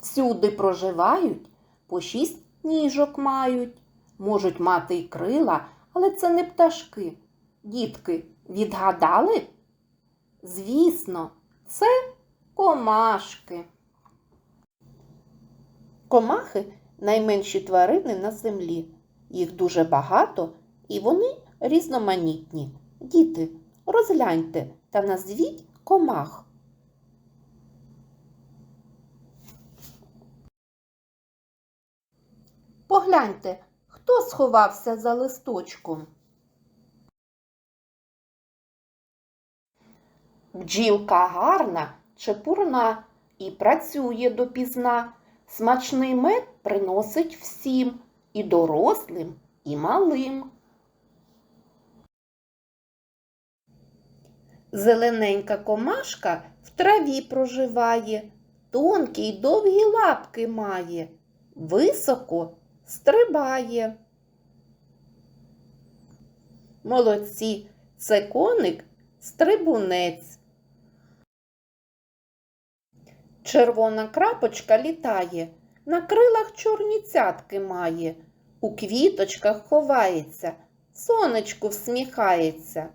Всюди проживають, по шість ніжок мають. Можуть мати й крила, але це не пташки. Дітки, відгадали? Звісно, це комашки. Комахи найменші тварини на землі. Їх дуже багато і вони різноманітні. Діти, розгляньте та назвіть комах. Погляньте, хто сховався за листочком. Бджілка гарна, чепурна і працює допізна. Смачний мед приносить всім і дорослим, і малим. Зелененька комашка в траві проживає, тонкі й довгі лапки має, високо стрибає. Молодці, це коник стрибунець. Червона крапочка літає, на крилах чорні цятки має, у квіточках ховається, сонечку всміхається.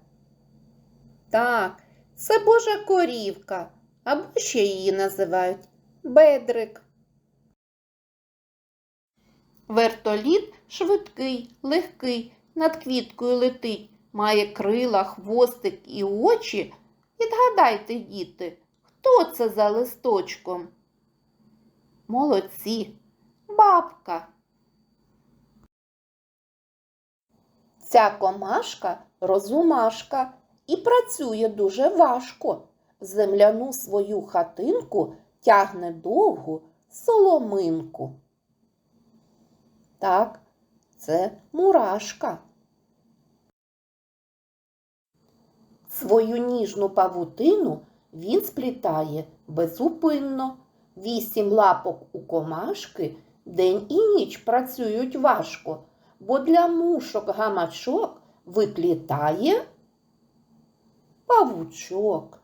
Так, це Божа корівка, або ще її називають бедрик. Вертоліт швидкий, легкий, над квіткою летить, має крила, хвостик і очі. Відгадайте, діти, хто це за листочком? Молодці, бабка. Ця комашка розумашка і працює дуже важко. Земляну свою хатинку тягне довгу соломинку. Так, це мурашка. Свою ніжну павутину він сплітає безупинно. Вісім лапок у комашки день і ніч працюють важко, бо для мушок гамачок виплітає павучок.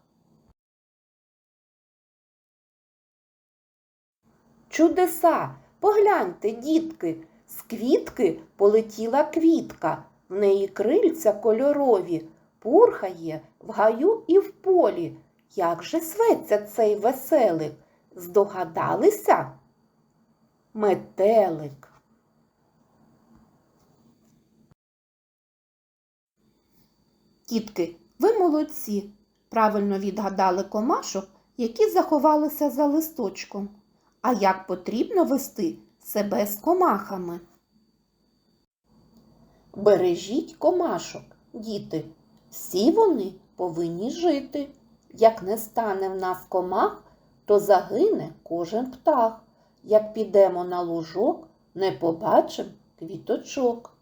Чудеса, погляньте, дітки, з квітки полетіла квітка, в неї крильця кольорові, пурхає в гаю і в полі. Як же светься цей веселик? Здогадалися? Метелик. Тітки, ви молодці. Правильно відгадали комашок, які заховалися за листочком. А як потрібно вести себе з комахами? Бережіть комашок, діти. Всі вони повинні жити. Як не стане в нас комах, то загине кожен птах. Як підемо на лужок, не побачимо квіточок.